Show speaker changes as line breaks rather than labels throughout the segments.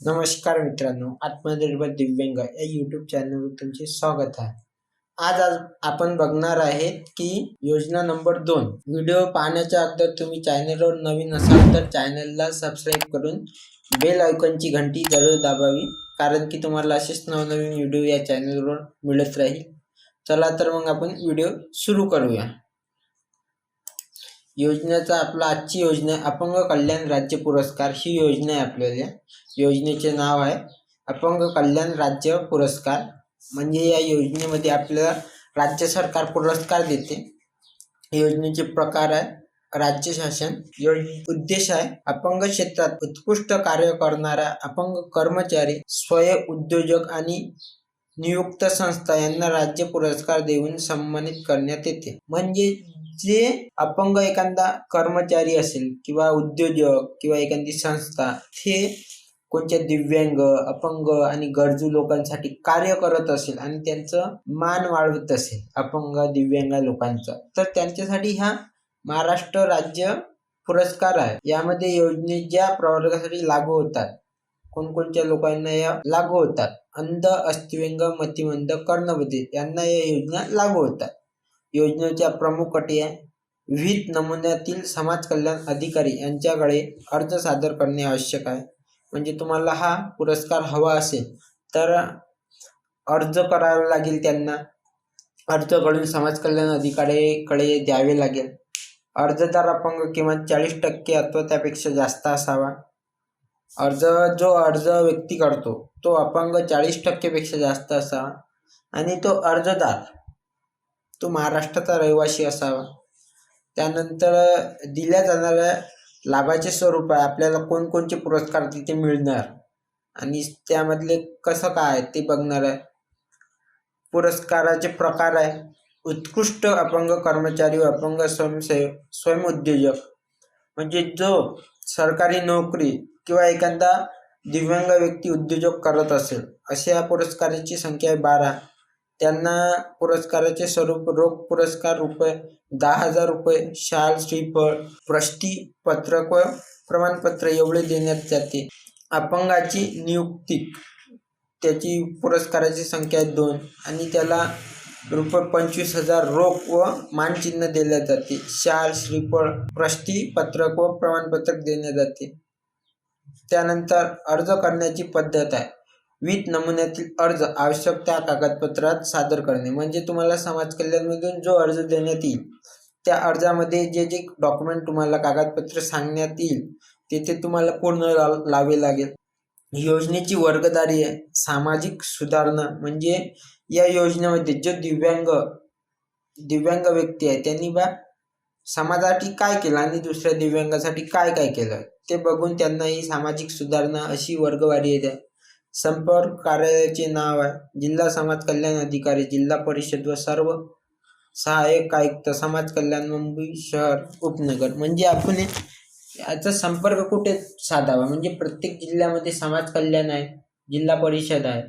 नमस्कार मित्रांनो आत्मनिर्भर दिव्यांग या यूट्यूब चॅनलवर तुमचे स्वागत आहे. आज आज आपण बघणार आहेत की योजना नंबर दोन व्हिडिओ पाहण्याच्या अगोदर तुम्ही चॅनलवर नवीन असाल तर चॅनलला सबस्क्राईब करून बेल आयकॉनची घंटी जरूर दाबावी कारण की तुम्हाला असेच नवनवीन व्हिडिओ या चॅनलवर मिळत राहील. चला तर मग आपण व्हिडिओ सुरू करूया. योजनेचा आपला आजची योजना अपंग कल्याण राज्य पुरस्कार ही योजना आहे आपल्याला. योजनेचे नाव आहे अपंग कल्याण राज्य पुरस्कार. म्हणजे या योजनेमध्ये आपल्याला राज्य सरकार पुरस्कार देते. योजनेचे प्रकार आहे राज्य शासन योजने. उद्देश आहे अपंग क्षेत्रात उत्कृष्ट कार्य करणारा अपंग कर्मचारी स्वयं उद्योजक आणि नियुक्त संस्था यांना राज्य पुरस्कार देऊन सन्मानित करण्यात येते. म्हणजे जे अपंग एखादा कर्मचारी असेल किंवा उद्योजक किंवा एखादी संस्था ते कोणत्या दिव्यांग अपंग आणि गरजू लोकांसाठी कार्य करत असेल आणि त्यांचं मान वाढवत असेल अपंग दिव्यांग लोकांचं तर त्यांच्यासाठी हा महाराष्ट्र राज्य पुरस्कार आहे. यामध्ये योजने ज्या प्रवर्गासाठी लागू होतात कोणकोणत्या लोकांना या लागू होतात अंध अस्थिव्यंग मतिमंद कर्णबधिर यांना या योजना लागू होतात. योजनेच्या प्रमुख अटी आहे विविध नमुन्यातील समाज कल्याण अधिकारी यांच्याकडे अर्ज सादर करणे आवश्यक आहे. म्हणजे तुम्हाला हा पुरस्कार हवा असेल तर अर्ज करावा लागेल त्यांना. अर्ज करून समाज कल्याण अधिकाऱ्याकडे द्यावे लागेल. अर्जदार अपंग किमान चाळीस टक्के अथवा त्यापेक्षा जास्त असावा. अर्ज जो अर्ज व्यक्ती करतो तो अपंग चाळीस टक्केपेक्षा जास्त असावा आणि तो अर्जदार तो महाराष्ट्राचा रहिवासी असावा. त्यानंतर दिल्या जाणाऱ्या लाभाचे स्वरूप आहे आपल्याला कोणकोणते पुरस्कार तिथे मिळणार आणि त्यामधले कसं काय ते बघणार आहे. पुरस्काराचे प्रकार आहे उत्कृष्ट अपंग कर्मचारी व अपंग स्वयंसेवक स्वयंउद्योजक म्हणजे जो सरकारी नोकरी किंवा एखादा दिव्यांग व्यक्ती उद्योजक करत असेल अशा या पुरस्काराची संख्या आहे बारा. त्यांना पुरस्काराचे स्वरूप रोख पुरस्कार रुपये दहा हजार रुपये शाल श्रीफळ प्रष्टी पत्रक व प्रमाणपत्र एवढे देण्यात जाते. अपंगाची नियुक्ती त्याची पुरस्काराची संख्या आहे दोन आणि त्याला रुपये पंचवीस हजार रोख व मानचिन्ह दिले जाते. शाल श्रीफळ प्रष्टी पत्रक व प्रमाणपत्रक देण्यात जाते. त्यानंतर अर्ज करण्याची पद्धत आहे. विविध नमुन्यातील अर्ज आवश्यक त्या कागदपत्रात सादर करणे. म्हणजे तुम्हाला समाज कल्याणमधून जो अर्ज देण्यात येईल त्या अर्जामध्ये जे जे डॉक्युमेंट तुम्हाला कागदपत्र सांगण्यात येईल तेथे तुम्हाला पूर्ण ला लावे लागेल. योजनेची वर्गदारी आहे. सामाजिक सुधारणा म्हणजे या योजनेमध्ये जो दिव्यांग दिव्यांग व्यक्ती आहे त्यांनी बा समाजासाठी काय केलं आणि दुसऱ्या दिव्यांगासाठी काय काय केलं ते बघून त्यांना ही सामाजिक सुधारणा अशी वर्गवारी येते. संपर्क कार्यालयाचे नाव आहे. जिल्हा समाज कल्याण अधिकारी जिल्हा परिषद व सर्व सहाय्यक आयुक्त समाज कल्याण मुंबई शहर उपनगर. म्हणजे आपण याचा संपर्क कुठे साधावा? म्हणजे प्रत्येक जिल्ह्यामध्ये समाज कल्याण आहे. जिल्हा परिषद आहे.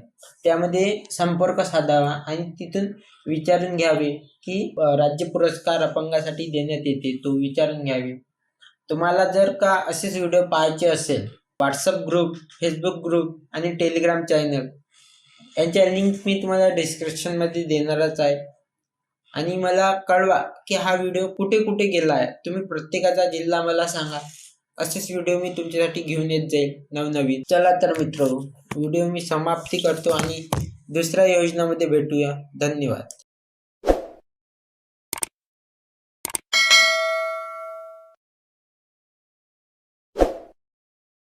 त्यामध्ये संपर्क साधावा आणि तिथून विचारून घ्यावे की राज्य पुरस्कार अपंगासाठी देण्यात येते तो विचारून घ्यावे. तुम्हाला जर का असेच व्हिडिओ पाहायचे असेल व्हॉट्सअप ग्रुप फेसबुक ग्रुप आणि टेलिग्राम चॅनल यांच्या लिंक मी तुम्हाला डिस्क्रिप्शनमध्ये देणारच आहे. आणि मला कळवा की हा व्हिडिओ कुठे कुठे गेला आहे. तुम्ही प्रत्येकाचा जिल्हा मला सांगा. असेच व्हिडिओ मी तुमच्यासाठी घेऊन येत जाईल नवनवीन. चला तर मित्र व्हिडिओ मी समाप्ती करतो आणि दुसऱ्या योजनामध्ये भेटूया. धन्यवाद.